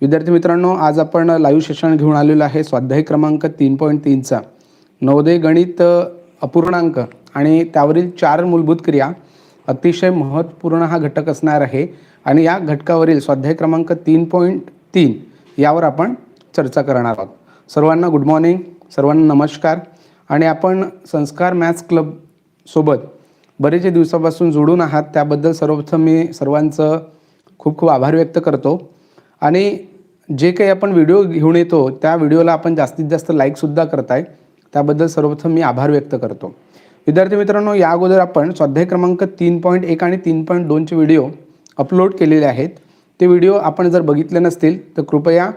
विद्यार्थी मित्रांनो आज आपण लाईव्ह सेशन घेऊन आलेलो आहे. स्वाध्याय क्रमांक तीन पॉईंट तीनचा. नवोदय गणित अपूर्णांक आणि त्यावरील चार मूलभूत क्रिया अतिशय महत्त्वपूर्ण हा घटक असणार आहे. आणि या घटकावरील स्वाध्याय क्रमांक तीन पॉईंट तीन यावर आपण चर्चा करणार आहोत. सर्वांना गुड मॉर्निंग सर्वांना नमस्कार. आणि आपण संस्कार मॅथ्स क्लब सोबत बरेचसे दिवसापासून जोडून आहात. त्याबद्दल सर्वप्रथम मी सर्वांचं खूप खूप आभार व्यक्त करतो. आणि जे काही आपण व्हिडिओ घेऊन येतो त्या व्हिडिओला आपण जास्तीत जास्त लाईकसुद्धा करताय. त्याबद्दल सर्वप्रथम मी आभार व्यक्त करतो. विद्यार्थी मित्रांनो या अगोदर आपण स्वाध्याय क्रमांक तीन पॉईंट एक आणि तीन पॉईंट दोनचे व्हिडिओ अपलोड केलेले आहेत. ते व्हिडिओ आपण जर बघितले नसतील तर कृपया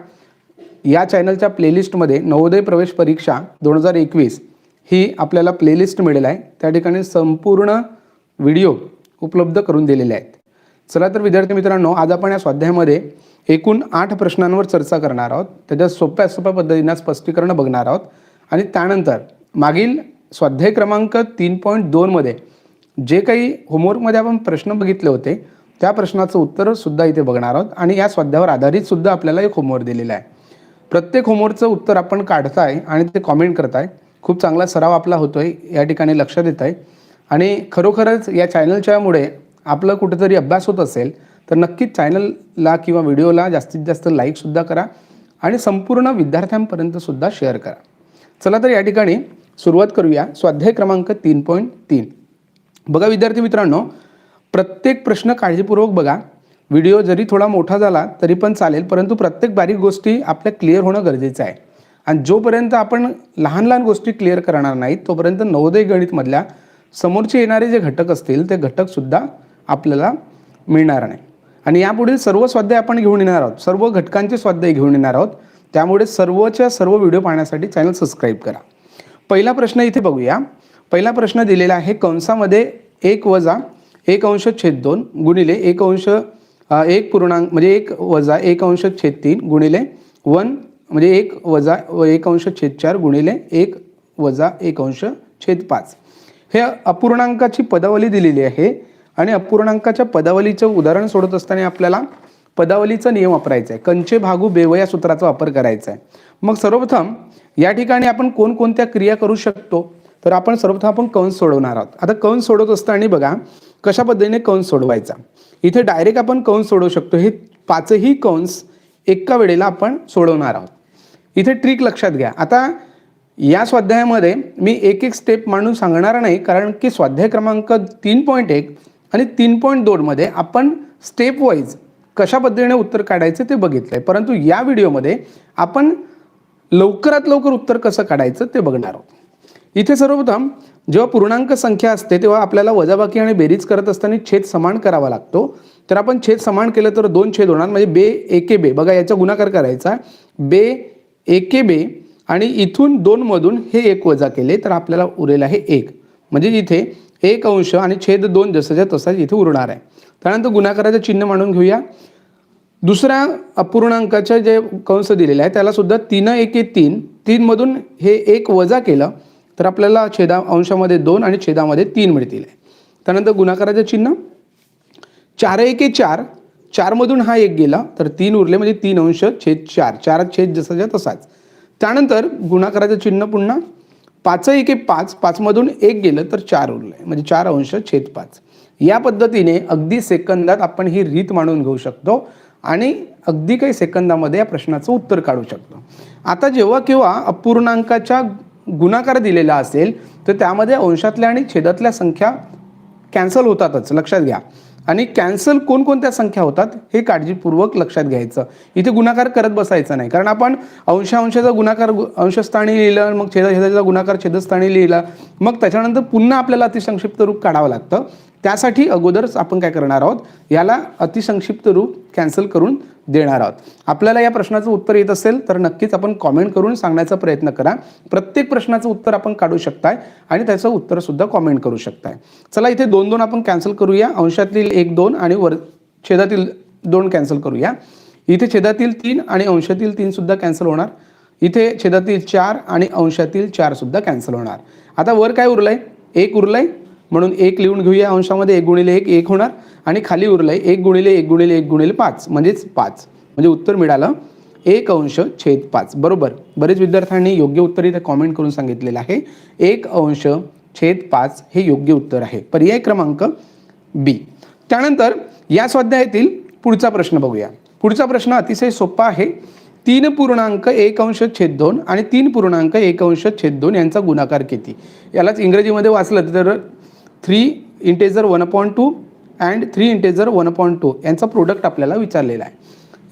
या चॅनलच्या प्लेलिस्टमध्ये नवोदय प्रवेश परीक्षा दोन हजार एकवीस ही आपल्याला प्लेलिस्ट मिळेल आहे. त्या ठिकाणी संपूर्ण व्हिडिओ उपलब्ध करून दिलेले आहेत. चला तर विद्यार्थी मित्रांनो आज आपण या स्वाध्यायामध्ये एकूण आठ प्रश्नांवर चर्चा करणार आहोत. त्याच्या सोप्या सोप्या पद्धतीनं स्पष्टीकरण बघणार आहोत. आणि त्यानंतर मागील स्वाध्याय क्रमांक तीन पॉईंट दोनमध्ये जे काही होमवर्कमध्ये आपण प्रश्न बघितले होते त्या प्रश्नाचं उत्तरसुद्धा इथे बघणार आहोत. आणि या स्वाध्यावर आधारित सुद्धा आपल्याला एक होमवर्क दिलेला आहे. प्रत्येक होमवर्कचं उत्तर आपण काढताय आणि ते कॉमेंट करताय. खूप चांगला सराव आपला होतोय या ठिकाणी लक्षात येत आहे आणि खरोखरच या चॅनलच्यामुळे आपलं कुठेतरी अभ्यास होत असेल तर नक्कीच चॅनलला किंवा व्हिडिओला जास्तीत जास्त लाईकसुद्धा करा आणि संपूर्ण विद्यार्थ्यांपर्यंतसुद्धा शेअर करा. चला तर या ठिकाणी सुरुवात करूया. स्वाध्याय क्रमांक तीन पॉईंट तीन. बघा विद्यार्थी मित्रांनो प्रत्येक प्रश्न काळजीपूर्वक बघा. व्हिडिओ जरी थोडा मोठा झाला तरी पण चालेल परंतु प्रत्येक बारीक गोष्टी आपल्या क्लिअर होणं गरजेचं आहे. आणि जोपर्यंत आपण लहान लहान गोष्टी क्लिअर करणार नाहीत तोपर्यंत नवोदय गणितमधल्या समोरचे येणारे जे घटक असतील ते घटकसुद्धा आपल्याला मिळणार नाही. आणि यापुढील सर्व स्वाध्याय आपण घेऊन येणार आहोत. सर्व घटकांचे स्वाध्याय घेऊन येणार आहोत. त्यामुळे सर्वच्या सर्व व्हिडिओ पाहण्यासाठी चॅनल सबस्क्राईब करा. पहिला प्रश्न इथे बघूया. पहिला प्रश्न दिलेला आहे कंसामध्ये एक वजा एक अंश छेद दोन गुणिले एक अंश एक पूर्णांक म्हणजे एक वजा एक अंश छेद तीन गुणिले वन म्हणजे एक वजा एक अंश छेद चार गुणिले एक वजा एक अंश छेद पाच. हे अपूर्णांकाची पदावली दिलेली आहे. आणि अपूर्णांकाच्या पदावलीचं उदाहरण सोडत असताना आपल्याला पदावलीचा नियम वापरायचा आहे कंचे भागू बेव या सूत्राचा वापर करायचा आहे मग सर्वप्रथम या ठिकाणी आपण कोणकोणत्या क्रिया करू शकतो? तर आपण सर्वप्रथम आपण कंस सोडवणार आहोत. आता कंस सोडवत असताना बघा कशा पद्धतीने कंस सोडवायचा? इथे डायरेक्ट आपण कंस सोडवू शकतो. हे पाचही कंस एका वेळेला आपण सोडवणार आहोत. इथे ट्रिक लक्षात घ्या. आता या स्वाध्यायामध्ये मी एक एक स्टेप मांडून सांगणार नाही कारण की स्वाध्याय क्रमांक तीन पॉईंट एक आणि तीन पॉईंट दोनमध्ये आपण स्टेप वाईज कशा पद्धतीने उत्तर काढायचं ते बघितलं आहे परंतु या व्हिडिओमध्ये आपण लवकरात लवकर उत्तर कसं काढायचं ते बघणार आहोत. इथे सर्वप्रथम जेव्हा पूर्णांक संख्या असते तेव्हा आपल्याला वजाबाकी आणि बेरीज करत असताना छेद समान करावा लागतो. तर आपण छेद समान केलं तर दोन छेद होणार म्हणजे बे एके बे. बघा याचा गुणाकार करायचा बे एके बे आणि इथून दोनमधून हे एक वजा केले तर आपल्याला उरेल आहे एक. म्हणजे इथे एक अंश आणि छेद दोन जसाच्या तसाच इथे उरणार आहे. त्यानंतर गुणाकाराचं चिन्ह मांडून घेऊया. दुसऱ्या अपूर्णांकाचे जे कंस दिलेले आहे त्याला सुद्धा तीन एके तीन तीनमधून हे एक वजा केलं तर आपल्याला छेदा अंशामध्ये दोन आणि छेदामध्ये तीन मिळतील. त्यानंतर गुणाकाराचं चिन्ह. चार एके चार चारमधून हा एक गेला तर तीन उरले म्हणजे तीन अंश छेद चार चार छेद जसाच्या तसाच. त्यानंतर गुणाकाराचं चिन्ह पुन्हा. पाच एके पाच पाचमधून एक गेलं तर चार उरले. म्हणजे चार अंश छेद पाच. या पद्धतीने अगदी सेकंदात आपण ही रीत मांडून घेऊ शकतो आणि अगदी काही सेकंदामध्ये या प्रश्नाचं उत्तर काढू शकतो. आता जेव्हा केव्हा अपूर्णांकाच्या गुणाकार दिलेला असेल तर त्यामध्ये अंशातल्या आणि छेदातल्या संख्या कॅन्सल होतातच. लक्षात घ्या. आणि कॅन्सल कोणकोणत्या संख्या होतात हे काळजीपूर्वक लक्षात घ्यायचं. इथे गुणाकार करत बसायचा नाही. कारण आपण अंश अंशाचा गुणाकार अंशस्थानी लिहिलं मग छेदा छेदाचा गुणाकार छेदस्थानी लिहिला मग त्याच्यानंतर पुन्हा आपल्याला अतिसंक्षिप्त रूप काढावं लागतं. त्यासाठी अगोदरच आपण काय करणार आहोत? याला अतिसंक्षिप्त रूप कॅन्सल करून देणार आहोत. आपल्याला या प्रश्नाचं उत्तर येत असेल तर नक्कीच आपण कॉमेंट करून सांगण्याचा प्रयत्न करा. प्रत्येक प्रश्नाचं उत्तर आपण काढू शकताय आणि त्याचं उत्तरसुद्धा कॉमेंट करू शकताय. चला इथे दोन दोन आपण कॅन्सल करूया. अंशातील एक दोन आणि वर छेदातील दोन कॅन्सल करूया. इथे छेदातील तीन आणि अंशातील तीन सुद्धा कॅन्सल होणार. इथे छेदातील चार आणि अंशातील चार सुद्धा कॅन्सल होणार. आता वर काय उरलंय? एक उरलंय. म्हणून एक लिहून घेऊया अंशामध्ये एक गुणिले एक एक होणार. आणि खाली उरलंय एक गुणिले एक गुणिले एक गुणिले पाच. म्हणजेच पाच. म्हणजे उत्तर मिळालं. एक अंश छेद पाच. बरोबर. बरेच विद्यार्थ्यांनी योग्य उत्तर इथे कॉमेंट करून सांगितलेलं आहे. एक अंश छेद पाच हे योग्य उत्तर आहे. पर्याय क्रमांक बी त्यानंतर या स्वाध्यायातील पुढचा प्रश्न बघूया. पुढचा प्रश्न अतिशय सोपा आहे. तीन पूर्णांक एक अंश छेद दोन आणि तीन पूर्णांक एक अंश छेद दोन यांचा गुणाकार किती? यालाच इंग्रजीमध्ये वाचलं तर three integer one point two and three integer one point two यांचा प्रोडक्ट आपल्याला विचारलेला आहे.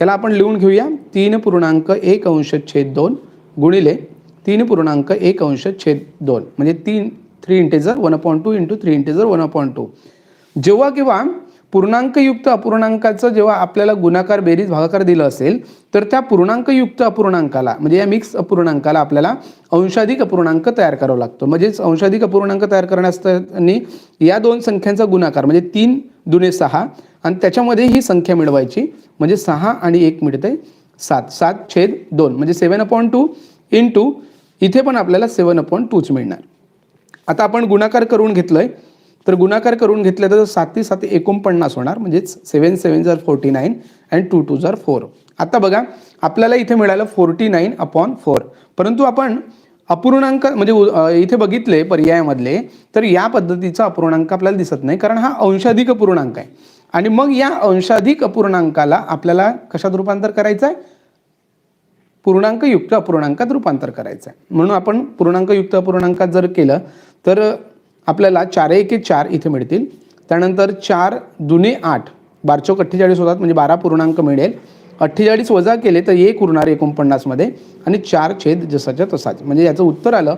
याला आपण लिहून घेऊया. तीन पूर्णांक एक अंश छेद दोन गुणिले तीन पूर्णांक एक अंश छेद दोन. म्हणजे तीन three integer one point two into three integer one point two जेव्हा किंवा पूर्णांकयुक्त अपूर्णांकाचं जेव्हा आपल्याला गुणाकार बेरीज भागाकार दिलं असेल तर त्या पूर्णांकयुक्त अपूर्णांकाला म्हणजे या मिक्स अपूर्णांकाला आपल्याला अंशाधिक अपूर्णांक तयार करावा लागतो. म्हणजेच अंशाधिक अपूर्णांक तयार करण्यासाठी या दोन संख्यांचा गुणाकार म्हणजे तीन दुने सहा आणि त्याच्यामध्ये ही संख्या मिळवायची म्हणजे सहा आणि एक मिळते सात. सात छेद दोन म्हणजे seven upon two in two इथे पण आपल्याला सेवन अपॉईंट टूच मिळणार. आता आपण गुणाकार करून घेतलंय. तर गुणाकार करून घेतलं तर साती साती एकोणपन्नास होणार म्हणजेच सेवन सेवन जर forty nine and two two जर फोर आता बघा आपल्याला इथे मिळालं फोर्टी नाईन अपॉन फोर परंतु आपण अपूर्णांक म्हणजे इथे बघितले पर्यायामधले तर या पद्धतीचा अपूर्णांक आपल्याला दिसत नाही कारण हा अंशाधिक अपूर्णांक आहे. आणि मग या अंशाधिक अपूर्णांकाला आपल्याला कशात रूपांतर करायचं आहे पूर्णांकयुक्त अपूर्णांकात रूपांतर करायचं आहे म्हणून आपण पूर्णांकयुक्त अपूर्णांकात जर केलं तर आपल्याला चार एके चार इथे मिळतील. त्यानंतर चार दुने आठ. बारचोक अठ्ठेचाळीस होतात म्हणजे बारा पूर्णांक मिळेल. अठ्ठेचाळीस वजा केले तर एक उरणार एकोणपन्नासमध्ये आणि चार छेद जसाच्या तसाच. म्हणजे याचं उत्तर आलं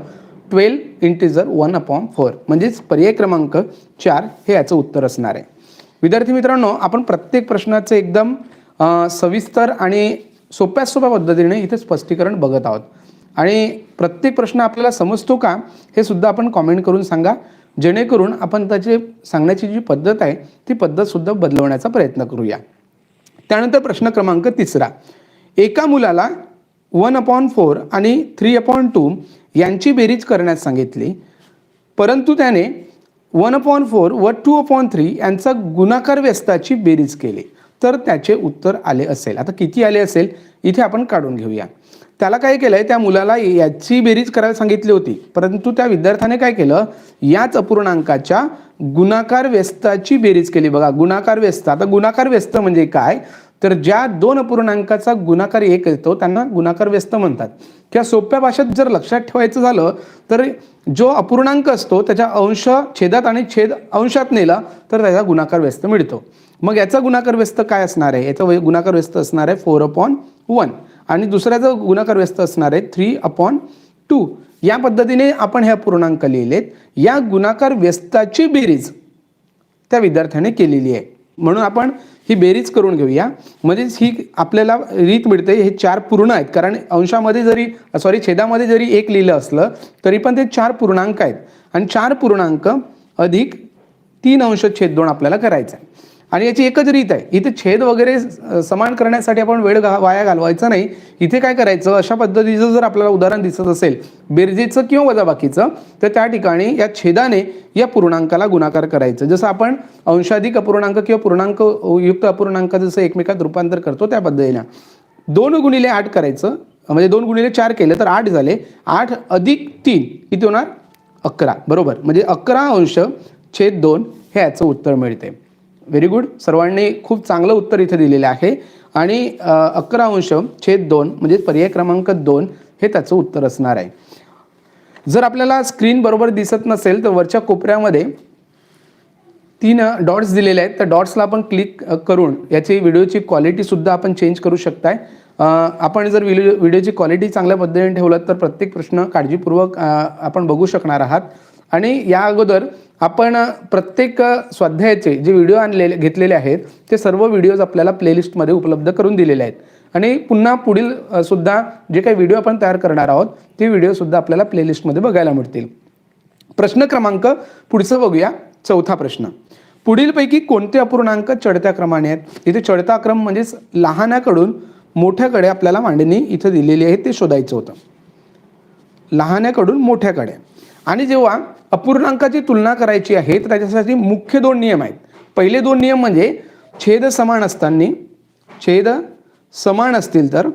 twelve integer one upon four म्हणजेच पर्याय क्रमांक चार हे याचं उत्तर असणार आहे. विद्यार्थी मित्रांनो आपण प्रत्येक प्रश्नाचं एकदम सविस्तर आणि सोप्या सोप्या पद्धतीने इथे स्पष्टीकरण बघत आहोत. आणि प्रत्येक प्रश्न आपल्याला समजतो का हे सुद्धा आपण कॉमेंट करून सांगा. जेणेकरून आपण त्याची सांगण्याची जी पद्धत आहे ती पद्धतसुद्धा बदलवण्याचा प्रयत्न करूया. त्यानंतर प्रश्न क्रमांक तिसरा. एका मुलाला वन अपॉन फोर आणि थ्री अपॉन टू यांची बेरीज करण्यास सांगितली. परंतु त्याने वन अपॉन फोर व टू अपॉन थ्री यांचा गुणाकार व्यस्ताची बेरीज केली. तर त्याचे उत्तर आले असेल. आता किती आले असेल? इथे आपण काढून घेऊया. त्याला काय केलंय त्या मुलाला याची बेरीज करायला सांगितली होती. परंतु त्या विद्यार्थ्याने काय केलं याच अपूर्णांकाच्या गुणाकार व्यस्ताची बेरीज केली. बघा गुणाकार व्यस्त. आता गुणाकार व्यस्त म्हणजे काय? तर ज्या दोन अपूर्णांकाचा गुणाकार एक येतो त्यांना गुणाकार व्यस्त म्हणतात. किंवा सोप्या भाषेत जर लक्षात ठेवायचं झालं तर जो अपूर्णांक असतो त्याच्या अंश छेदात आणि छेद अंशात नेला तर त्याचा गुणाकार व्यस्त मिळतो. मग याचा गुणाकार व्यस्त काय असणार आहे? याचा गुणाकार व्यस्त असणार आहे फोर अपॉन वन आणि दुसऱ्याचा गुणाकार व्यस्त असणार आहे थ्री अपॉन टू या पद्धतीने आपण ह्या पूर्णांक लिहिलेत. या गुणाकार व्यस्ताची बेरीज त्या विद्यार्थ्याने केलेली आहे. म्हणून आपण ही बेरीज करून घेऊया. म्हणजेच ही आपल्याला रीत मिळते. हे चार पूर्ण आहेत. कारण अंशामध्ये जरी सॉरी छेदामध्ये जरी एक लिहिलं असलं तरी पण ते चार पूर्णांक आहेत. आणि चार पूर्णांक अधिक तीन अंश छेद दोन आपल्याला करायचं आहे आणि याची एकच रीत आहे. इथे छेद वगैरे समान करण्यासाठी आपण वेळ गा वाया घालवायचा नाही. इथे काय करायचं? अशा पद्धतीचं जर आपल्याला उदाहरण दिसत असेल बेरजेचं किंवा वजाबाकीचं तर त्या ठिकाणी या छेदाने या पूर्णांकाला गुणाकार करायचं. जसं आपण अंशाधिक अपूर्णांक किंवा पूर्णांक युक्त अपूर्णांक जसं एकमेकात रूपांतर करतो त्या पद्धतीनं. दोन गुणिले आठ करायचं. म्हणजे दोन गुणिले चार केलं तर आठ झाले. आठ अधिक तीन किती होणार? अकरा. बरोबर. म्हणजे अकरा अंश छेद दोन हे याचं उत्तर मिळते. व्हेरी गुड सर्वांनी खूप चांगलं उत्तर इथे दिलेलं आहे. आणि अकरा अंश छेद दोन म्हणजे पर्याय क्रमांक दोन हे त्याचं उत्तर असणार आहे. जर आपल्याला स्क्रीन बरोबर दिसत नसेल तर वरच्या कोपऱ्यामध्ये तीन डॉट्स दिलेले आहेत. त्या डॉट्सला आपण क्लिक करून याची व्हिडिओची क्वालिटीसुद्धा आपण चेंज करू शकताय. आपण जर व्हिडिओ व्हिडिओची क्वालिटी चांगल्या पद्धतीने ठेवलं तर प्रत्येक प्रश्न काळजीपूर्वक आपण बघू शकणार आहात. आणि या अगोदर आपण प्रत्येक स्वाध्यायाचे जे व्हिडिओ आणलेले घेतलेले आहेत ते सर्व व्हिडिओज आपल्याला प्लेलिस्टमध्ये उपलब्ध करून दिलेले आहेत. आणि पुन्हा पुढील सुद्धा जे काही व्हिडिओ आपण तयार करणार आहोत ते व्हिडिओसुद्धा आपल्याला प्लेलिस्टमध्ये बघायला मिळतील. प्रश्न क्रमांक पुढचं बघूया. चौथा प्रश्न. पुढीलपैकी कोणते अपूर्णांक चढत्या क्रमाने आहेत? इथे चढता क्रम म्हणजेच लहानाकडून मोठ्याकडे आपल्याला मांडणी इथं दिलेली आहे ते शोधायचं होतं. लहानाकडून मोठ्याकडे. आणि जेव्हा अपूर्णांकाची तुलना करायची आहे तर त्याच्यासाठी मुख्य दोन नियम आहेत. पहिले दोन नियम म्हणजे छेद समान असताना छेद समान असतील तर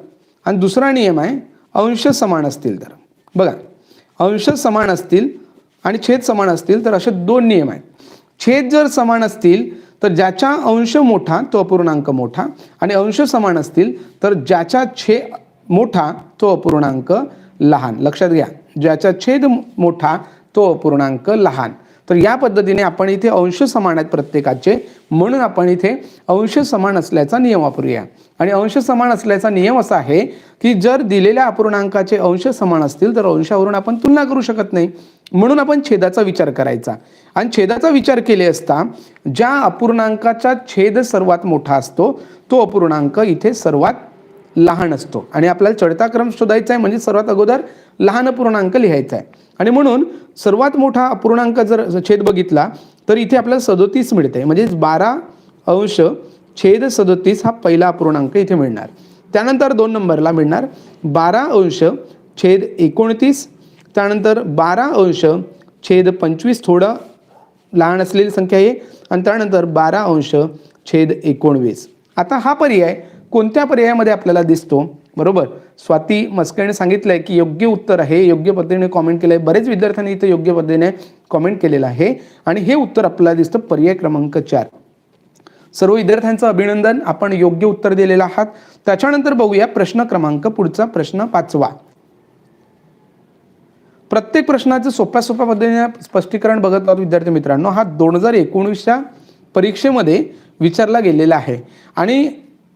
आणि दुसरा नियम आहे अंश समान असतील तर. बघा अंश समान असतील आणि छेद समान असतील तर असे दोन नियम आहेत. छेद जर समान असतील तर ज्याचा अंश मोठा तो अपूर्णांक मोठा आणि अंश समान असतील तर ज्याचा छे मोठा तो अपूर्णांक लहान. लक्षात घ्या. ज्याचा छेद मोठा तो अपूर्णांक लहान. तर या पद्धतीने आपण इथे अंश समान आहेत प्रत्येकाचे म्हणून आपण इथे अंश समान असल्याचा नियम वापरूया. आणि अंश समान असल्याचा नियम असा आहे की जर दिलेल्या अपूर्णांकाचे अंश समान असतील तर अंशावरून आपण तुलना करू शकत नाही. म्हणून आपण छेदाचा विचार करायचा. आणि छेदाचा विचार केले असता ज्या अपूर्णांकाचा छेद सर्वात मोठा असतो तो अपूर्णांक इथे सर्वात लहान असतो. आणि आपल्याला चढता क्रम शोधायचा आहे म्हणजे सर्वात अगोदर लहान पूर्णांक लिहायचा आहे आणि म्हणून सर्वात मोठा अपूर्णांक जर छेद बघितला तर इथे आपल्याला सदोतीस मिळते म्हणजेच बारा अंश छेद सदोतीस हा पहिला अपूर्णांक इथे मिळणार. त्यानंतर दोन नंबरला मिळणार. बारा अंश छेद एकोणतीस त्यानंतर बारा अंश छेद पंचवीस थोडं लहान असलेली संख्या आहे. आणि त्यानंतर बारा अंश छेद एकोणवीस. आता हा पर्याय कोणत्या पर्यायामध्ये आपल्याला दिसतो? बरोबर? स्वाती मस्केने सांगितलं आहे की योग्य उत्तर आहे योग्य पद्धतीने कॉमेंट केलं आहे बरेच विद्यार्थ्यांनी इथं योग्य पद्धतीने कॉमेंट केलेलं आहे. आणि हे उत्तर आपल्याला दिसतं पर्याय क्रमांक चार. सर्व विद्यार्थ्यांचं अभिनंदन. आपण योग्य उत्तर दिलेलं आहात. त्याच्यानंतर बघूया प्रश्न क्रमांक पुढचा प्रश्न पाचवा. प्रत्येक प्रश्नाचं सोप्या सोप्या पद्धतीने स्पष्टीकरण बघत आहोत विद्यार्थी मित्रांनो. हा दोन हजार एकोणीसच्या परीक्षेमध्ये विचारला गेलेला आहे. आणि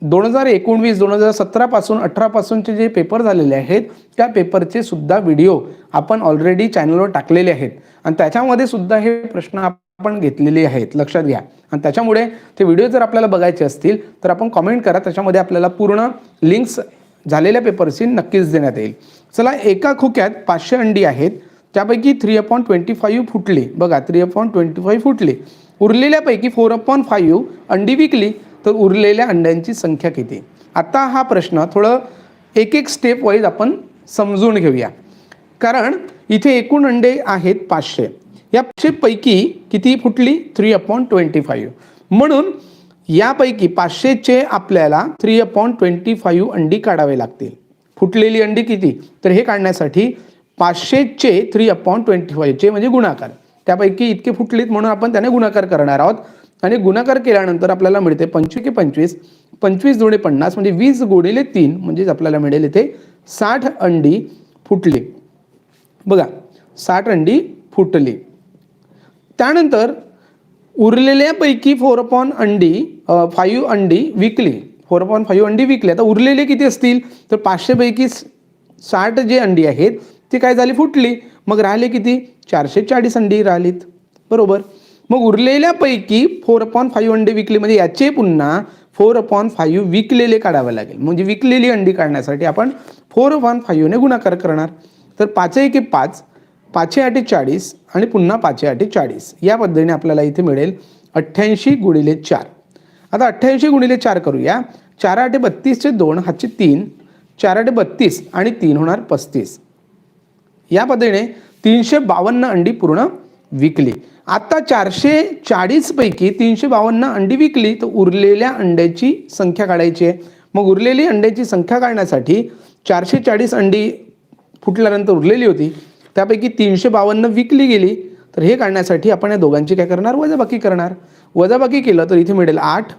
दोन हजार एकोणवीस दोन हजार सतरापासून अठरापासूनचे जे पेपर झालेले आहेत त्या पेपरचे सुद्धा व्हिडिओ आपण ऑलरेडी चॅनलवर टाकलेले आहेत. आणि त्याच्यामध्ये सुद्धा हे प्रश्न आपण घेतलेले आहेत. लक्षात घ्या. आणि त्याच्यामुळे ते व्हिडिओ जर आपल्याला बघायचे असतील तर आपण कॉमेंट करा. त्याच्यामध्ये आपल्याला पूर्ण लिंक्स झालेल्या पेपरची नक्कीच देण्यात येईल. चला एका खोक्यात पाचशे अंडी आहेत. त्यापैकी थ्री अपॉन ट्वेंटी फाईव्ह फुटली. बघा थ्री अपॉन ट्वेंटी फाईव्ह फुटली. उरलेल्यापैकी फोर अपॉन फाईव्ह अंडी विकली. तर उरलेल्या अंड्यांची संख्या किती? आता हा प्रश्न थोडं एक एक स्टेप वाईज आपण समजून घेऊया. कारण इथे एकूण अंडे आहेत पाचशे. या पाचशेपैकी किती फुटली? थ्री अपॉन ट्वेंटी फाईव्ह म्हणून यापैकी पाचशेचे आपल्याला थ्री अपॉन ट्वेंटी फाईव्ह अंडी काढावे लागतील. फुटलेली अंडी किती? तर हे काढण्यासाठी पाचशेचे थ्री अपॉन ट्वेंटी फाईव्हचे म्हणजे गुणाकार. त्यापैकी इतके फुटलीत म्हणून आपण त्याने गुणाकार करणार आहोत. आणि गुणाकार केल्यानंतर आपल्याला मिळते पंचवीस की पंचवीस. पंचवीस जोडे पन्नास म्हणजे वीस गुणिले तीन म्हणजेच आपल्याला मिळेल इथे साठ अंडी फुटली. बघा साठ अंडी फुटली. त्यानंतर उरलेल्यापैकी फोर पॉन अंडी फाईव्ह अंडी विकली. फोर अपॉन फाईव्ह अंडी विकली. आता उरलेले किती असतील? तर पाचशेपैकी साठ जे अंडी आहेत ती काय झाली? फुटली. मग राहिले किती? चारशे चाळीस अंडी राहिलीत. बरोबर? मग उरलेल्यापैकी फोर अपॉन फाईव्ह अंडी विकली. म्हणजे याचे पुन्हा फोर अपॉन फाईव्ह विकलेले काढावे लागेल. म्हणजे विकलेली अंडी काढण्यासाठी आपण फोर अपॉन फाईव्हने गुणाकार करणार. तर पाच एके पाच पाचशे आठे चाळीस आणि पुन्हा पाचशे आठे चाळीस. या पद्धतीने आपल्याला इथे मिळेल अठ्ठ्याऐंशी गुणिले चार. आता अठ्ठ्याऐंशी गुणिले चार करूया. चार आठे बत्तीसचे दोन हातचे तीन. चार आठे बत्तीस आणि तीन होणार पस्तीस. या पद्धतीने तीनशे बावन्न अंडी पूर्ण विकली. आता चारशे चाळीसपैकी तीनशे बावन्न अंडी विकली तर उरलेल्या अंड्याची संख्या काढायची आहे. मग उरलेली अंड्याची संख्या काढण्यासाठी चारशे चाळीस अंडी फुटल्यानंतर उरलेली होती. त्यापैकी तीनशे बावन्न विकली गेली. तर हे काढण्यासाठी आपण या दोघांची काय करणार? वजाबाकी करणार. वजाबाकी केलं तर इथे मिळेल आठ.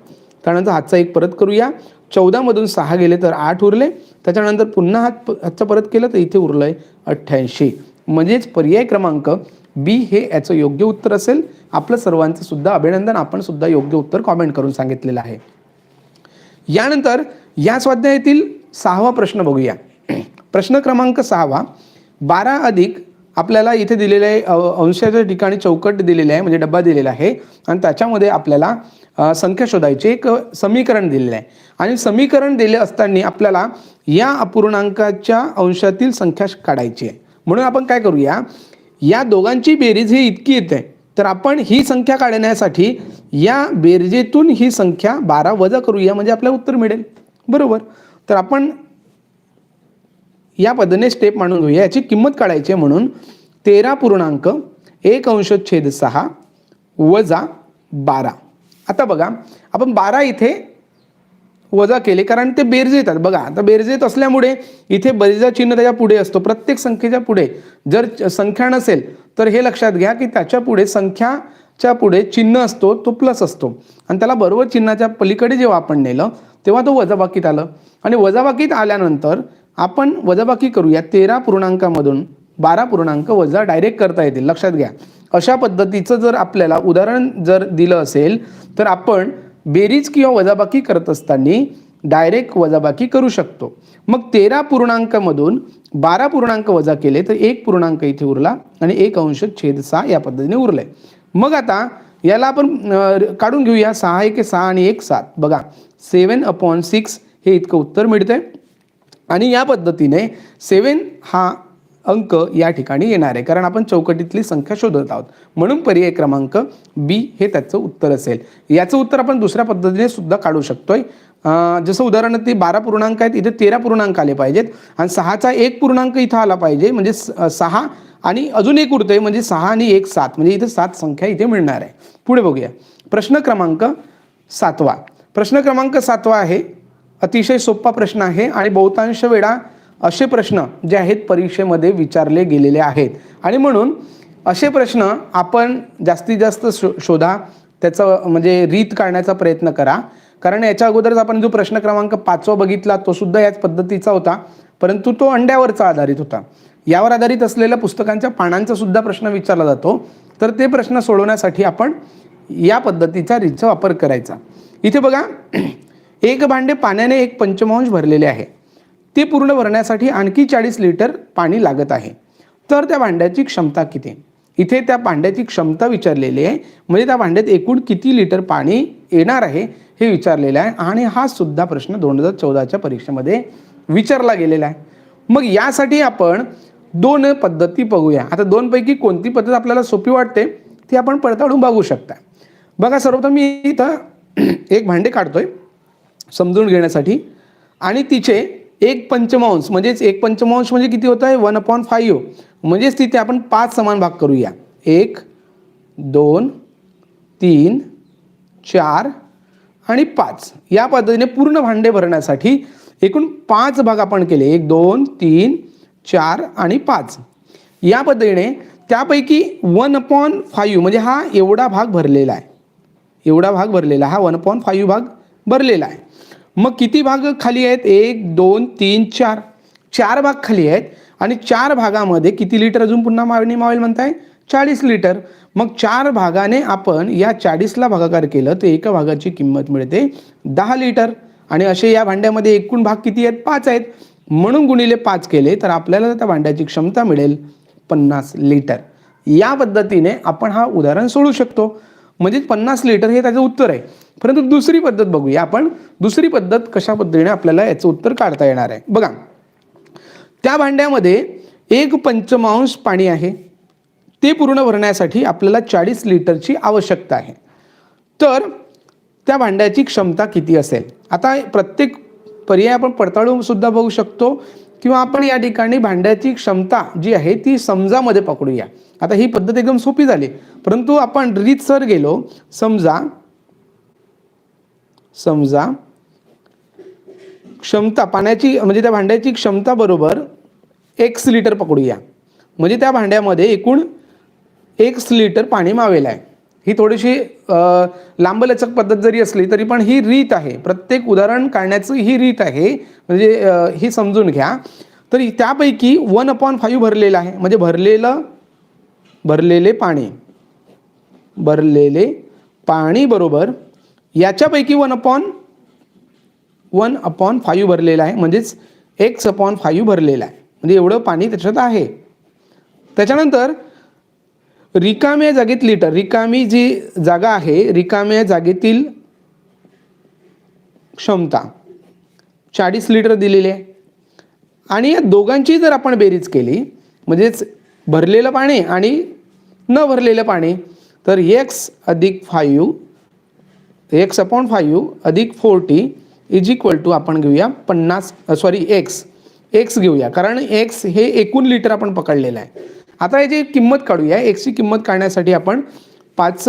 त्यानंतर हातचा एक परत करूया. चौदामधून सहा गेले तर आठ उरले. त्याच्यानंतर पुन्हा हात हातचा परत केलं तर इथे उरलं आहे अठ्ठ्याऐंशी. म्हणजेच पर्याय क्रमांक बी हे याचं योग्य उत्तर असेल. आपलं सर्वांचं सुद्धा अभिनंदन. आपण सुद्धा योग्य उत्तर कॉमेंट करून सांगितलेलं आहे. यानंतर या स्वाध्यायातील सहावा प्रश्न बघूया. प्रश्न क्रमांक सहावा. बारा अधिक आपल्याला इथे दिलेले आहे अंशाच्या ठिकाणी चौकट दिलेले आहे म्हणजे डब्बा दिलेला आहे. आणि त्याच्यामध्ये आपल्याला संख्या शोधायची एक समीकरण दिलेलं आहे. आणि समीकरण दिले असताना आपल्याला या अपूर्णांकाच्या अंशातील संख्या काढायची आहे. म्हणून आपण काय करूया? या दोघांची बेरीज ही इतकी येते. तर आपण ही संख्या काढण्यासाठी या बेरजेतून ही संख्या बारा वजा करूया म्हणजे आपल्याला उत्तर मिळेल. बरोबर? तर आपण या पद्धतीने स्टेप मांडून घेऊया. याची किंमत काढायची आहे म्हणून तेरा पूर्णांक एक अंश छेद सहा वजा बारा. आता बघा आपण बारा इथे वजा केले कारण ते बेरजे येतात. बघा आता बेरजे येत असल्यामुळे इथे बरीचा चिन्ह त्याच्या पुढे असतो. प्रत्येक संख्येच्या पुढे. जर संख्या नसेल तर हे लक्षात घ्या की त्याच्या पुढे संख्याच्या पुढे चिन्ह असतो तो प्लस असतो. आणि त्याला बरोबर चिन्हाच्या पलीकडे जेव्हा आपण नेलं तेव्हा तो वजाबाकीत आलं. आणि वजाबाकीत आल्यानंतर आपण वजाबाकी करूया तेरा पूर्णांकामधून बारा पूर्णांक वजा डायरेक्ट करता येतील. लक्षात घ्या. अशा पद्धतीचं जर आपल्याला उदाहरण जर दिलं असेल तर आपण बेरीज किंवा वजाबाकी करत असताना डायरेक्ट वजाबाकी करू शकतो. मग तेरा पूर्णांकमधून बारा पूर्णांक वजा केले तर एक पूर्णांक इथे उरला आणि एक अंश छेद सहा या पद्धतीने उरले. मग आता याला आपण काढून घेऊया सहा एक सहा आणि एक सात. बघा सेवन अपॉन सिक्स हे इतकं उत्तर मिळतंय. आणि या पद्धतीने सेवन हा अंक या ठिकाणी येणार आहे. कारण आपण चौकटीतली संख्या शोधत आहोत. म्हणून पर्याय क्रमांक बी हे त्याचं उत्तर असेल. याचं उत्तर आपण दुसऱ्या पद्धतीने सुद्धा काढू शकतोय. जसं उदाहरण ते बारा पूर्णांक आहेत इथे तेरा पूर्णांक आले पाहिजेत. आणि सहाचा एक पूर्णांक इथं आला पाहिजे म्हणजे स- सहा आणि अजून एक उरतोय म्हणजे सहा आणि एक सात. म्हणजे इथे सात संख्या इथे मिळणार आहे. पुढे बघूया. प्रश्न क्रमांक सातवा. प्रश्न क्रमांक सातवा आहे. अतिशय सोपा प्रश्न आहे आणि बहुतांश वेळा असे प्रश्न जे आहेत परीक्षेमध्ये विचारले गेलेले आहेत. आणि म्हणून असे प्रश्न आपण जास्तीत जास्त शो शोधा त्याचं म्हणजे रीत काढण्याचा प्रयत्न करा. कारण याच्या अगोदरच आपण जो प्रश्न क्रमांक पाचवा बघितला तो सुद्धा याच पद्धतीचा होता. परंतु तो अंड्यावरचा आधारित होता. यावर आधारित असलेल्या पुस्तकांच्या पानांचा सुद्धा प्रश्न विचारला जातो. तर ते प्रश्न सोडवण्यासाठी आपण या पद्धतीचा रीतचा वापर करायचा. इथे बघा एक भांडे पाण्याने एक पंचमांश भरलेले आहे. ते पूर्ण भरण्यासाठी आणखी चाळीस लिटर पाणी लागत आहे. तर त्या भांड्याची क्षमता किती? इथे त्या भांड्याची क्षमता विचारलेली आहे. म्हणजे त्या भांड्यात एकूण किती लिटर पाणी येणार आहे हे विचारलेलं आहे. आणि हा सुद्धा प्रश्न दोन हजार चौदाच्या परीक्षेमध्ये विचारला गेलेला आहे. मग यासाठी आपण दोन पद्धती बघूया. आता दोनपैकी कोणती पद्धत आपल्याला सोपी वाटते ती आपण पडताळून बघू शकता. बघा सर्वप्रथम मी इथं एक भांडे काढतोय समजून घेण्यासाठी. आणि तिचे एक पंचमांश म्हणजेच एक पंचमांश म्हणजे किती होतं आहे? वन अपॉन फाईव्ह म्हणजेच तिथे आपण पाच समान भाग करूया. एक दोन तीन चार आणि पाच. या पद्धतीने पूर्ण भांडे भरण्यासाठी एकूण पाच भाग आपण केले. एक दोन तीन चार आणि पाच. या पद्धतीने त्यापैकी वन अपॉन फाईव्ह म्हणजे हा एवढा भाग भरलेला आहे. एवढा भाग भरलेला हा वन पॉईंट फाईव्ह भाग भरलेला आहे. मग किती भाग खाली आहेत? एक दोन तीन चार. चार भाग खाली आहेत आणि चार भागामध्ये किती लिटर अजून पुन्हा मागणी मावेल म्हणताय? चाळीस लिटर. मग चार भागाने आपण या चाळीसला भागाकार केलं तर एका भागाची किंमत मिळते दहा लिटर. आणि असे या भांड्यामध्ये एकूण भाग किती आहेत? पाच आहेत. म्हणून गुणिले पाच केले तर आपल्याला त्या भांड्याची क्षमता मिळेल पन्नास लिटर. या पद्धतीने आपण हा उदाहरण सोडू शकतो. म्हणजे पन्नास लिटर हे त्याचं उत्तर आहे. परंतु दुसरी पद्धत बघूया आपण. दुसरी पद्धत कशा पद्धतीने आपल्याला याचं उत्तर काढता येणार आहे. बघा. त्या भांड्यामध्ये एक पंचमांश पाणी आहे. ते पूर्ण भरण्यासाठी आपल्याला चाळीस लिटरची आवश्यकता आहे. तर त्या भांड्याची क्षमता किती असेल? आता प्रत्येक पर्याय आपण पडताळून सुद्धा बघू शकतो. किंवा आपण या ठिकाणी भांड्याची क्षमता जी आहे ती समजामध्ये पकडूया. आता ही पद्धत एकदम सोपी झाली. परंतु आपण रीतसर गेलो. समजा समजा क्षमता पाण्याची म्हणजे त्या भांड्याची क्षमता बरोबर एक्स लिटर पकडूया. म्हणजे त्या भांड्यामध्ये एकूण एक्स लिटर पाणी मावेल आहे. ही थोडीशी लांबलचक पद्धत जरी असली तरी पण ही रीत आहे. प्रत्येक उदाहरण काढण्याचं ही रीत आहे. म्हणजे ही समजून घ्या. तर त्यापैकी वन अपॉन फाईव्ह भरलेलं आहे. म्हणजे भरलेलं भरलेले पाणी. भरलेले पाणी बरोबर याच्यापैकी one upon one upon five भरलेला आहे. म्हणजेच एक्स अपॉन फाईव्ह भरलेला आहे. म्हणजे एवढं पाणी त्याच्यात आहे. त्याच्यानंतर रिकाम्या जागेत लिटर रिकामी जी जागा आहे रिकाम्या जागेतील क्षमता चाळीस लिटर दिलेली आहे. आणि या दोघांची जर आपण बेरीज केली म्हणजेच भरलेलं पाणी आणि न भरलेलं पाणी तर एक्स अधिक फायू एक्स अपॉन फायू अधिक फोर्टी इज इक्वल टू आपण घेऊया पन्नास सॉरी एक्स एक्स घेऊया. कारण एक्स हे एकूण लिटर आपण पकडलेलं आहे. आता याची किंमत काढूया. एक्सची किंमत काढण्यासाठी आपण पाच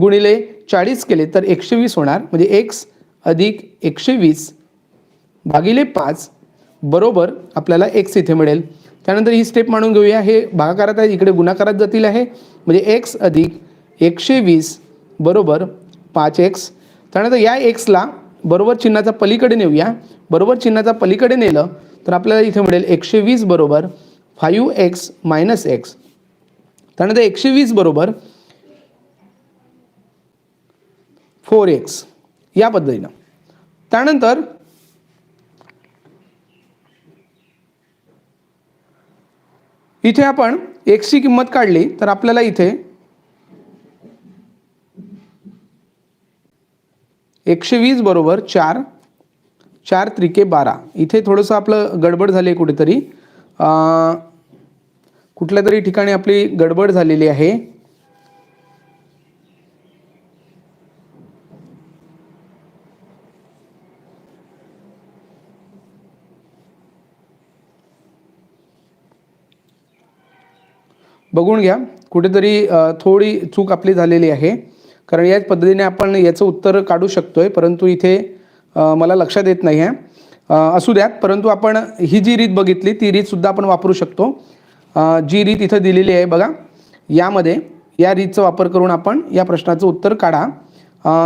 गुणिले चाळीस केले तर एकशे वीस होणार. म्हणजे एक्स अधिक एकशे वीस भागिले पाच बरोबर आपल्याला एक्स इथे मिळेल. त्यानंतर ही स्टेप मानून घेऊया. हे भागाकारात आहे इकडे गुणाकारात जातील आहे. म्हणजे एक्स अधिक एकशे वीस बरोबर पाच एक्स. त्यानंतर या एक्सला बरोबर चिन्हाचा पलीकडे नेऊया. बरोबर चिन्हाचा पलीकडे नेलं तर आपल्याला इथे मिळेल एकशे वीस बरोबर फायू एक्स मायनस एक्स. त्यानंतर एकशे वीस बरोबर फोर एक्स या पद्धतीनं. त्यानंतर इथे आपण एक्सची किंमत काढली तर आपल्याला इथे एकशे वीस बरोबर चार चार त्रिके बारा. इथे थोडंसं आपलं गडबड झाली आहे कुठेतरी. कुठल्या तरी ठिकाणी आपली गडबड झालेली आहे. बघून घ्या कुठेतरी थोडी चूक आपली झालेली आहे. कारण याच पद्धतीने आपण याचं उत्तर काढू शकतो आहे परंतु इथे मला लक्षात येत नाही आहे असू द्यात परंतु आपण ही जी रीत बघितली ती रीतसुद्धा आपण वापरू शकतो. जी रीत इथं दिलेली आहे बघा यामध्ये या रीतचा वापर करून आपण या प्रश्नाचं उत्तर काढा.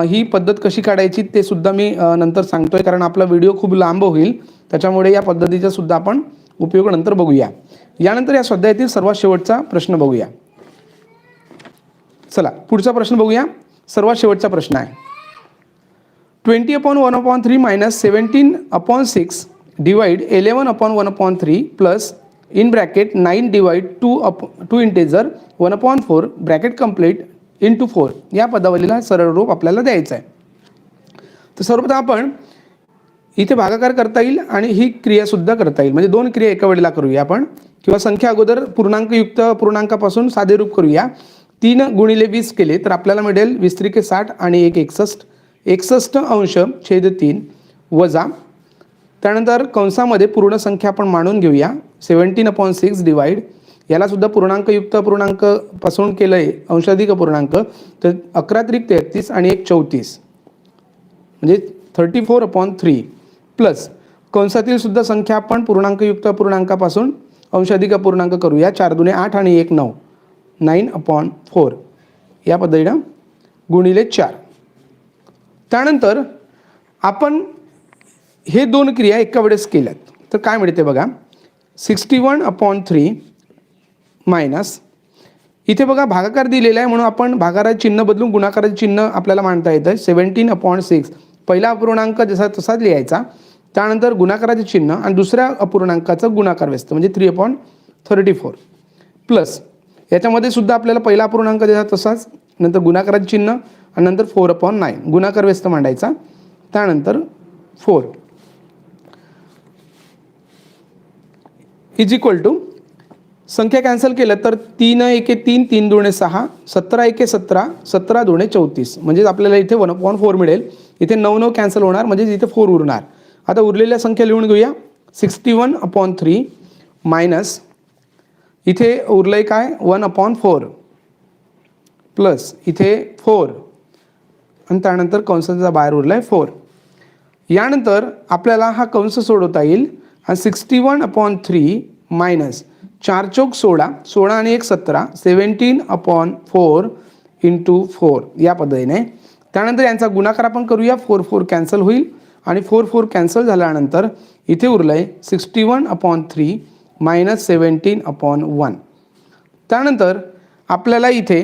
ही पद्धत कशी काढायची ते सुद्धा मी नंतर नंतर सांगतोय कारण आपला व्हिडिओ खूप लांब होईल. त्याच्यामुळे या पद्धतीचा सुद्धा आपण उपयोग नंतर बघूया. यानंतर या स्वाध्यायातील सर्वात शेवटचा प्रश्न बघूया. चला पुढचा प्रश्न बघूया. सर्वात शेवटचा प्रश्न आहे. Twenty upon one upon three minus seventeen upon six divide eleven upon one upon three plus in bracket nine divide two up two integer one upon four bracket complete in two four या पदावलीला सरळ रूप आपल्याला द्यायचं आहे. तर सर्वप्रथम आपण इथे भागाकार करता येईल आणि ही क्रियासुद्धा करता येईल. म्हणजे दोन क्रिया एका वेळेला करूया आपण. किंवा संख्या अगोदर पूर्णांकयुक्त पूर्णांकापासून साधे रूप करूया. तीन गुणिले वीस केले तर आपल्याला मिळेल वीस त्रिके साठ आणि एक एकसष्ट. एकसष्ट अंश छेद तीन वजा त्यानंतर कंसामध्ये पूर्ण संख्या आपण मांडून घेऊया. Seventeen upon six divide. यालासुद्धा पूर्णांकयुक्त पूर्णांकपासून केलं आहे अंशाधिक पूर्णांक. तर अकरा त्रिक तेहतीस आणि एक चौतीस. म्हणजे thirty four upon three plus कंसातील सुद्धा संख्या आपण पूर्णांकयुक्त पूर्णांकापासून अंशाधिक पूर्णांक करूया. चार दुने आठ आणि एक नऊ. नाईन अपॉन फोर या पद्धतीनं गुणिले चार. त्यानंतर आपण हे दोन क्रिया एका वेळेस केल्यात. तर काय मिळते बघा? Sixty one upon three minus. इथे बघा भागाकार दिलेला आहे म्हणून आपण भागाराचे चिन्ह बदलून गुणाकाराचे चिन्ह आपल्याला मांडता येतं सेवन्टीन अपॉन सिक्स. पहिला अपूर्णांक जसा तसाच लिहायचा. त्यानंतर गुणाकाराचे चिन्ह आणि दुसऱ्या अपूर्णांकाचं गुणाकार व्यस्त म्हणजे three upon thirty four. Plus याच्यामध्ये सुद्धा आपल्याला पहिला अपूर्णांक जसा तसाच नंतर गुणाकाराचे चिन्ह आणि नंतर फोर अपॉन नाईन. गुणाकार व्यस्त मांडायचा. त्यानंतर फोर. इज इक्वल टू संख्या कॅन्सल केलं तर तीन एके तीन तीन दोणे सहा सतरा एके सतरा सतरा दोणे चौतीस. म्हणजेच आपल्याला इथे वन पॉईंट फोर मिळेल. इथे नऊ नऊ कॅन्सल होणार म्हणजे इथे फोर उरणार. आता उरलेल्या संख्या लिहून घेऊया. Sixty one upon three minus इथे उरलं काय? वन अपॉन फोर प्लस इथे फोर आणि त्यानंतर कंसाचा बाहेर उरला आहे फोर. यानंतर आपल्याला हा कंस सोडवता येईल हा sixty one upon three minus चार चौक सोळा सोळा आणि एक सतरा seventeen upon four into four या पद्धतीने. त्यानंतर यांचा गुणाकार आपण करूया फोर फोर कॅन्सल होईल आणि फोर फोर कॅन्सल झाल्यानंतर इथे उरलं आहे sixty one upon three minus seventeen upon one. त्यानंतर आपल्याला इथे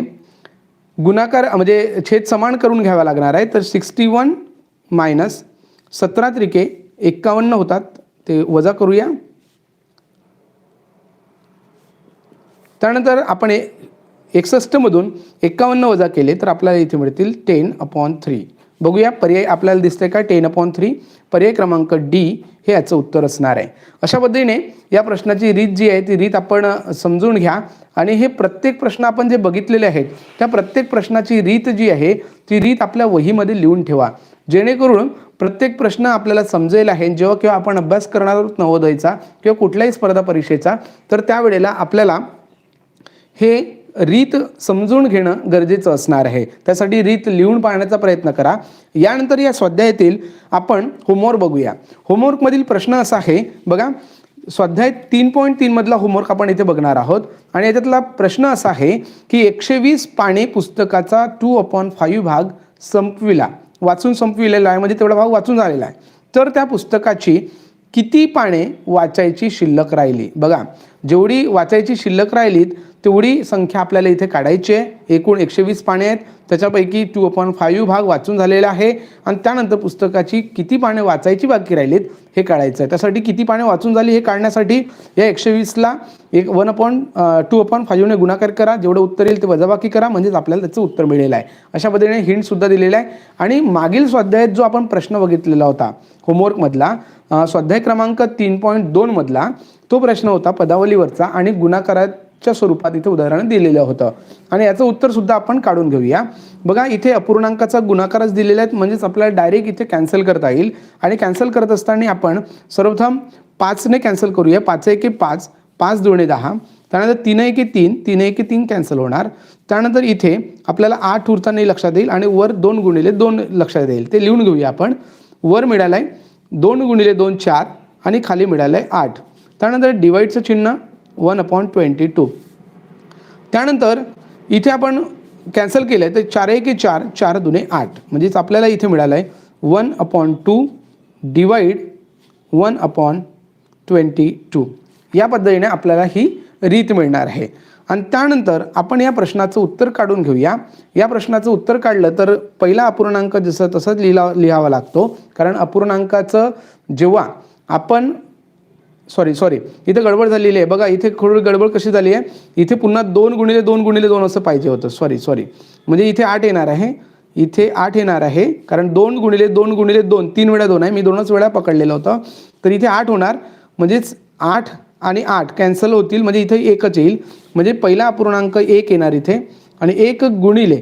गुणाकार म्हणजे छेद समान करून घ्यावा लागणार आहे. तर सिक्स्टी वन मायनस सतरा त्रिके एक्कावन्न होतात. ते वजा करूया. त्यानंतर आपण ए एकसष्टमधून एक्कावन्न वजा केले तर आपल्याला इथे मिळतील टेन अपॉन थ्री. बघूया पर्याय आपल्याला दिसतंय का? टेन अपॉन थ्री पर्याय क्रमांक डी हे याचं उत्तर असणार आहे. अशा पद्धतीने या प्रश्नाची रीत जी आहे ती रीत आपण समजून घ्या. आणि हे प्रत्येक प्रश्न आपण जे बघितलेले आहेत त्या प्रत्येक प्रश्नाची रीत जी आहे ती रीत आपल्या वहीमध्ये लिहून ठेवा. जेणेकरून प्रत्येक प्रश्न आपल्याला समजेल आहे. जेव्हा केव्हा आपण अभ्यास करणार आहोत नवोदयचा किंवा कुठल्याही स्पर्धा परीक्षेचा तर त्यावेळेला आपल्याला हे रीत समजून घेणं गरजेचं असणार आहे. त्यासाठी रीत लिहून पाहण्याचा प्रयत्न करा. यानंतर या स्वाध्यायातील आपण होमवर्क बघूया. होमवर्कमधील प्रश्न असा आहे बघा स्वाध्याय तीन पॉईंट तीनमधला होमवर्क आपण इथे बघणार आहोत. आणि याच्यातला प्रश्न असा आहे की एकशे वीस पाने पुस्तकाचा टू अपॉन फाईव्ह भाग संपविला. वाचून संपविलेला आहे म्हणजे तेवढा भाग वाचून झालेला आहे. तर त्या पुस्तकाची किती पाने वाचायची शिल्लक राहिली? बघा जेवढी वाचायची शिल्लक राहिलीत तेवढी संख्या आपल्याला इथे काढायची आहे. एकूण एकशे वीस पाने आहेत. त्याच्यापैकी टू अपॉन फाईव्ह भाग वाचून झालेला आहे. आणि त्यानंतर पुस्तकाची किती पाने वाचायची बाकी राहिलीत हे काढायचं आहे. त्यासाठी किती पाने वाचून झाली हे काढण्यासाठी या एकशे वीसला एक वन अपॉन टू अपॉन फाईव्हने गुणाकार करा. जेवढं उत्तर येईल ते वजाबाकी करा. म्हणजेच आपल्याला त्याचं उत्तर मिळेलं आहे. अशा पद्धतीने हिंटसुद्धा दिलेला आहे. आणि मागील स्वाध्यायात जो आपण प्रश्न बघितलेला होता होमवर्कमधला स्वाध्याय क्रमांक तीन पॉईंट दोनमधला तो प्रश्न होता पदावलीवरचा आणि गुणाकाराच्या स्वरूपात इथे उदाहरण दिलेलं होतं. आणि याचं उत्तर सुद्धा आपण काढून घेऊया. बघा इथे अपूर्णांकाचा गुणाकारच दिलेला आहे म्हणजेच आपल्याला डायरेक्ट इथे कॅन्सल करता येईल. आणि कॅन्सल करत असताना आपण सर्वप्रथम पाचने कॅन्सल करूया. पाच एके पाच पाच दोणे दहा. त्यानंतर तीन एके तीन तीन एके तीन कॅन्सल होणार. त्यानंतर इथे आपल्याला आठ उरताना लक्षात येईल आणि वर दोन गुणिले दोन लक्षात येईल. ते लिहून घेऊया आपण. वर मिळालं आहे दोन गुणिले दोन चार आणि खाली मिळालं आहे आठ. त्यानंतर डिवाईडचं चिन्ह वन अपॉन ट्वेंटी टू. त्यानंतर इथे आपण कॅन्सल केलं आहे तर चार एक चार चार दुने आठ. म्हणजेच आपल्याला इथे मिळालं आहे one upon two divide one upon twenty two. या पद्धतीने आपल्याला ही रीत मिळणार आहे. आणि त्यानंतर आपण या प्रश्नाचं उत्तर काढून घेऊया. या प्रश्नाचं उत्तर काढलं तर पहिला अपूर्णांक जसं तसंच लिहिला लिहावा लागतो. कारण अपूर्णांकाचं जेव्हा आपण सॉरी सॉरी इथे गडबड झालेली आहे. बघा इथे थोडी गडबड कशी झाली आहे? इथे पुन्हा दोन गुणिले दोन गुणिले दोन असं पाहिजे होतं. सॉरी सॉरी म्हणजे इथे आठ येणार आहे. इथे आठ येणार आहे कारण दोन गुणिले दोन गुणिले दोन तीन वेळा दोन आहे. मी दोनच वेळा पकडलेलं होतं. तर इथे आठ होणार. म्हणजेच आठ आणि आठ कॅन्सल होतील. म्हणजे इथे एकच येईल. म्हणजे पहिला अपूर्णांक एक येणार इथे. आणि एक गुणिले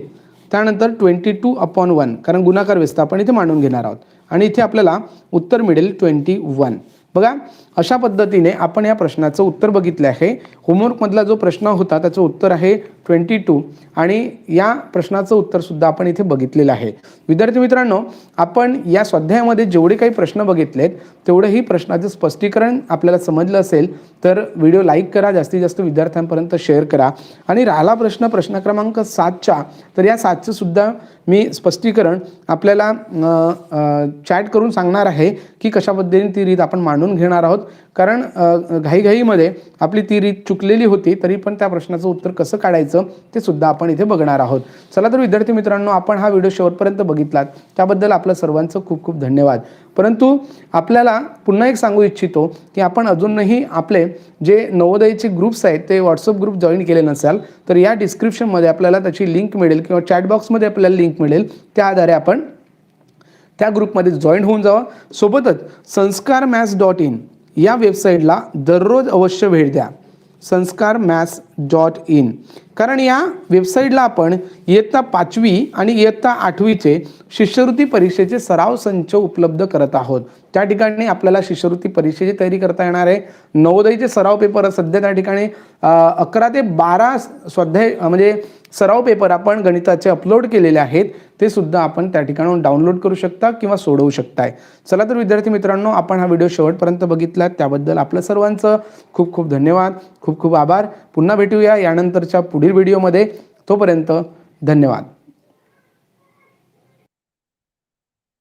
त्यानंतर ट्वेंटी टू अपॉन वन कारण गुणाकार व्यस्त आपण इथे मांडून घेणार आहोत. आणि इथे आपल्याला उत्तर मिळेल ट्वेंटी वन बघा अशा पद्धतीने आपण या प्रश्नाचं उत्तर बघितलं आहे. होमवर्कमधला जो प्रश्न होता त्याचं उत्तर आहे ट्वेंटी टू. आणि या प्रश्नाचं उत्तरसुद्धा आपण इथे बघितलेलं आहे. विद्यार्थी मित्रांनो आपण या स्वाध्यायामध्ये जेवढे काही प्रश्न बघितलेत तेवढंही प्रश्नाचं स्पष्टीकरण आपल्याला समजलं असेल तर व्हिडिओ लाईक करा जास्तीत जास्त विद्यार्थ्यांपर्यंत शेअर करा. आणि राहिला प्रश्न प्रश्न क्रमांक सातच्या तर या सातचं सुद्धा मी स्पष्टीकरण आपल्याला चॅट करून सांगणार आहे की कशा पद्धतीने ती रीत आपण मांडून घेणार आहोत. कारण घाईघाईमध्ये आपली ती रीत चुकलेली होती तरी पण त्या प्रश्नाचं उत्तर कसं काढायचं ते सुद्धा आपण इथे बघणार आहोत. चला तर विद्यार्थी मित्रांनो आपण हा व्हिडिओ शेवटपर्यंत बघितलात. त्याबद्दल आपलं सर्वांचं खूप खूप धन्यवाद. परंतु आपल्याला पुन्हा एक सांगू इच्छितो की आपण अजूनही आपले जे नवोदयचे ग्रुप्स आहेत ते व्हॉट्सअप ग्रुप जॉईन केले नसाल तर या डिस्क्रिप्शनमध्ये आपल्याला त्याची लिंक मिळेल किंवा चॅटबॉक्समध्ये आपल्याला लिंक मिळेल. त्या आधारे आपण त्या ग्रुपमध्ये जॉईन होऊन जावा. सोबतच संस्कार मॅथ्स डॉट इन या वेबसाईटला दररोज अवश्य भेट द्या. संस्कार मॅथ्स डॉट इन कारण या वेबसाईटला आपण इयत्ता पाचवी आणि इयत्ता आठवीचे शिष्यवृत्ती परीक्षेचे सराव संच उपलब्ध करत आहोत. त्या ठिकाणी आपल्याला शिष्यवृत्ती परीक्षेची तयारी करता येणार आहे. नवोदयचे सराव पेपर सध्या त्या ठिकाणी अकरा ते बारा स्वाध्याय म्हणजे सराव पेपर आपण गणिताचे अपलोड केलेले आहेत ते सुद्धा आपण त्या ठिकाणाहून डाउनलोड करू शकता किंवा सोडवू शकताय. चला तर विद्यार्थी मित्रांनो आपण हा व्हिडिओ शेवटपर्यंत बघितला. त्याबद्दल आपलं सर्वांचं खूप खूप धन्यवाद खूप खूप आभार. पुन्हा भेटूया यानंतरच्या पुढील व्हिडिओमध्ये तोपर्यंत धन्यवाद.